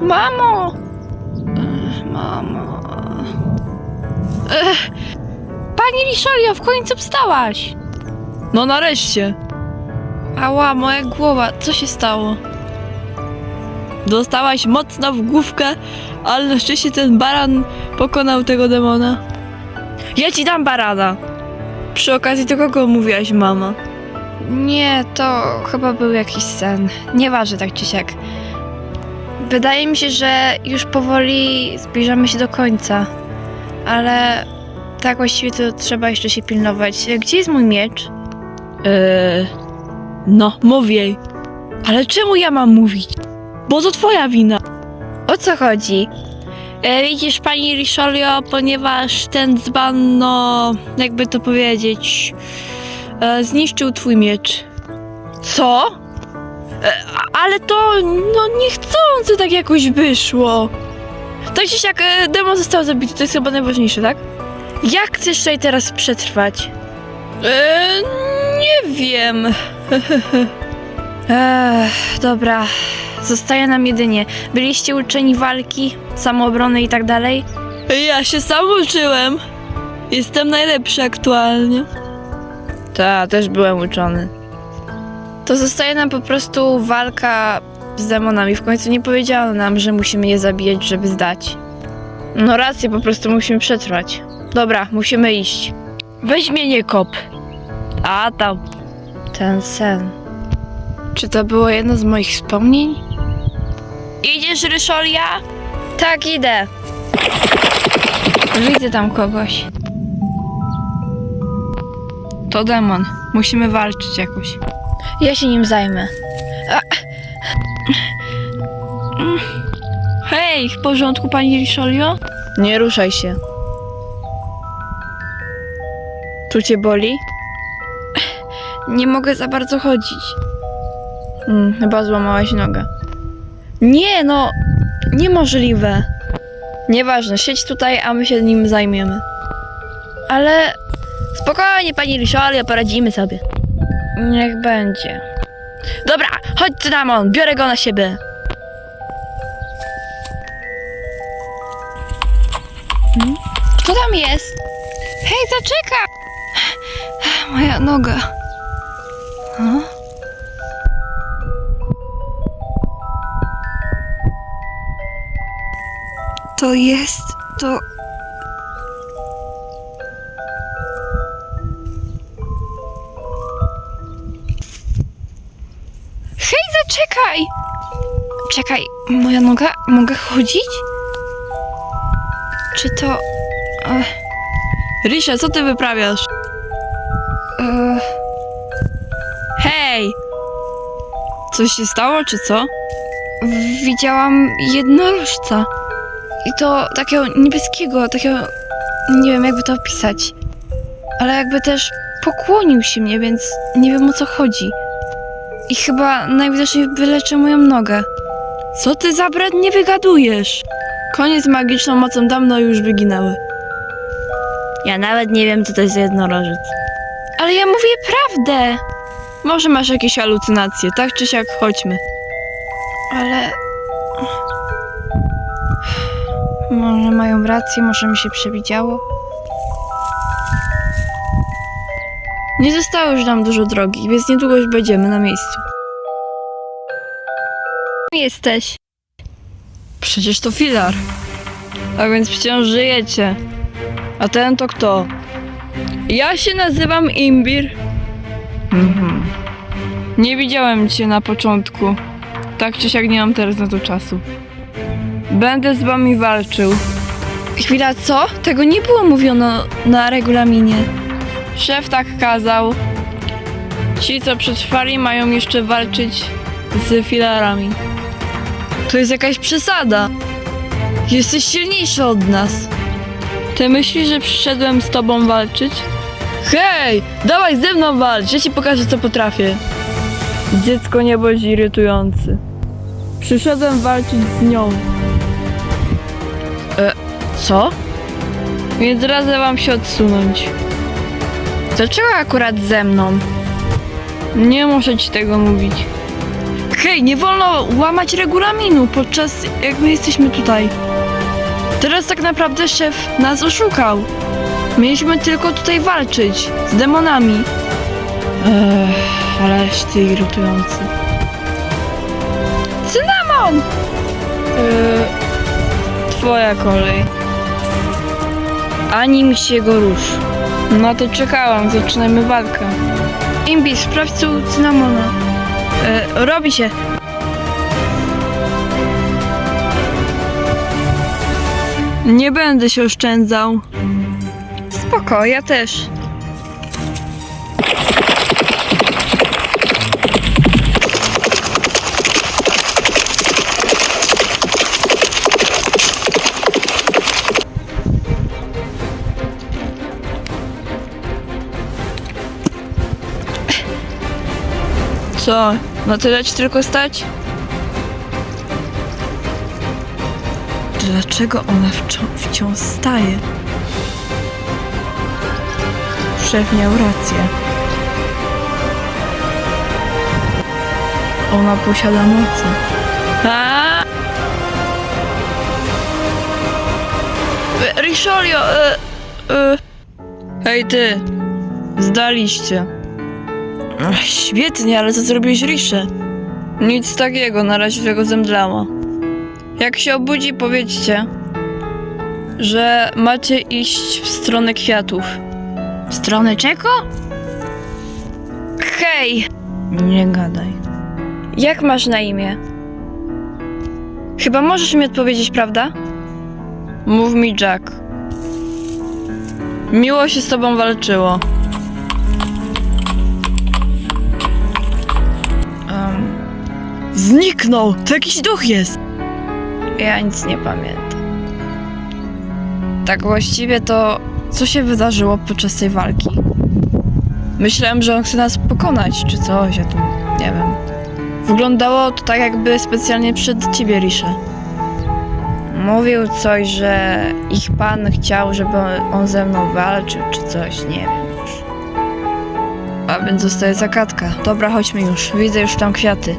Mamo! Ech, Mamo. Ech. Pani Richolio, w końcu wstałaś! No nareszcie. Ała, moja głowa, co się stało? Dostałaś mocno w główkę, ale na szczęście ten baran pokonał tego demona. Ja ci dam barana. Przy okazji do kogo mówiłaś, mama? Nie, to chyba był jakiś sen. Nieważne tak czy siak. Wydaje mi się, że już powoli zbliżamy się do końca. Ale tak właściwie to trzeba jeszcze się pilnować. Gdzie jest mój miecz? Eee, no, mów jej. Ale czemu ja mam mówić? Bo to twoja wina. O co chodzi? E, widzisz, pani Richolio, ponieważ ten dzban, no, jakby to powiedzieć, e, zniszczył twój miecz. Co? E, ale to, no, niechcący tak jakoś wyszło. Tak czy siak, e, demon został zabity, to jest chyba najważniejsze, tak? Jak chcesz tutaj teraz przetrwać? E, nie wiem. Ech, dobra, zostaje nam jedynie. Byliście uczeni walki, samoobrony i tak dalej? Ja się sam uczyłem. Jestem najlepszy aktualnie. Tak, też byłem uczony. To zostaje nam po prostu walka z demonami. W końcu nie powiedziano nam, że musimy je zabijać, żeby zdać. No rację, po prostu musimy przetrwać. Dobra, musimy iść. Weź mnie nie kop. A tam. Ten sen. Czy to było jedno z moich wspomnień? Idziesz, Ryszolia? Tak, idę. Widzę tam kogoś. To demon. Musimy walczyć jakoś. Ja się nim zajmę. A... Hej, w porządku, pani Richolio? Nie ruszaj się. Tu cię boli? Nie mogę za bardzo chodzić. Hmm, chyba złamałaś nogę. Nie, no, niemożliwe. Nieważne, siedź tutaj, a my się nim zajmiemy. Ale spokojnie, pani Richolio, poradzimy sobie. Niech będzie. Dobra, chodź Cynamon, biorę go na siebie. Hmm? Kto tam jest? Hej, zaczekaj! Moja noga. To jest to. Czekaj, moja noga? Mogę chodzić? Czy to. Ech. Risha, co ty wyprawiasz? Ech. Hej! Coś się stało, czy co? Widziałam jednorożca. I to takiego niebieskiego, takiego. Nie wiem, jakby to opisać. Ale jakby też pokłonił się mnie, więc nie wiem o co chodzi. I chyba najwidoczniej wyleczy moją nogę. Co ty za brat nie wygadujesz? Konie z magiczną mocą dawno już wyginęły. Ja nawet nie wiem, co to jest jednorożec. Ale ja mówię prawdę! Może masz jakieś halucynacje, tak czy siak chodźmy. Ale. Może mają rację, może mi się przewidziało. Nie zostało już nam dużo drogi, więc niedługo już będziemy na miejscu. Jesteś. Przecież to filar. A więc wciąż żyjecie. A ten to kto? Ja się nazywam Imbir. Mhm. Nie widziałem cię na początku. Tak czy siak nie mam teraz na to czasu. Będę z wami walczył. Chwila, co? Tego nie było mówiono na regulaminie. Szef tak kazał. Ci, co przetrwali, mają jeszcze walczyć z filarami. To jest jakaś przesada. Jesteś silniejszy od nas. Ty myślisz, że przyszedłem z tobą walczyć? Hej, dawaj ze mną walcz, ja ci pokażę, co potrafię. Dziecko nie bądź irytujący. Przyszedłem walczyć z nią. E, co? Więc radzę wam się odsunąć. Dlaczego akurat ze mną? Nie muszę ci tego mówić. Hej, nie wolno łamać regulaminu podczas jak my jesteśmy tutaj. Teraz tak naprawdę szef nas oszukał. Mieliśmy tylko tutaj walczyć z demonami. Ech, aleś ty irytujący. Cynamon! Yy, twoja kolej. Ani mi się go rusz. No to czekałam, zaczynajmy walkę. Imbi, sprawdź cynamona. E, robi się. Nie będę się oszczędzał. Spoko, ja też. Co? Na tyle ci tylko stać? Dlaczego ona wciąż, wciąż staje? Szef miał rację. Ona posiada moce. A! E, e, e. Hej ty, zdaliście. Ach, świetnie, ale co zrobiłeś Risze? Nic takiego, na razie tego zemdlała. Jak się obudzi, powiedzcie, że macie iść w stronę kwiatów. W stronę czego? Hej! Nie gadaj. Jak masz na imię? Chyba możesz mi odpowiedzieć, prawda? Mów mi Jack. Miło się z tobą walczyło. Zniknął! To jakiś duch jest! Ja nic nie pamiętam. Tak właściwie to, co się wydarzyło podczas tej walki? Myślałem, że on chce nas pokonać, czy coś, ja tu nie wiem. Wyglądało to tak, jakby specjalnie przed ciebie, Risze. Mówił coś, że ich pan chciał, żeby on ze mną walczył, czy coś, nie wiem już. A więc zostaje zakatka. Dobra, chodźmy już. Widzę już tam kwiaty.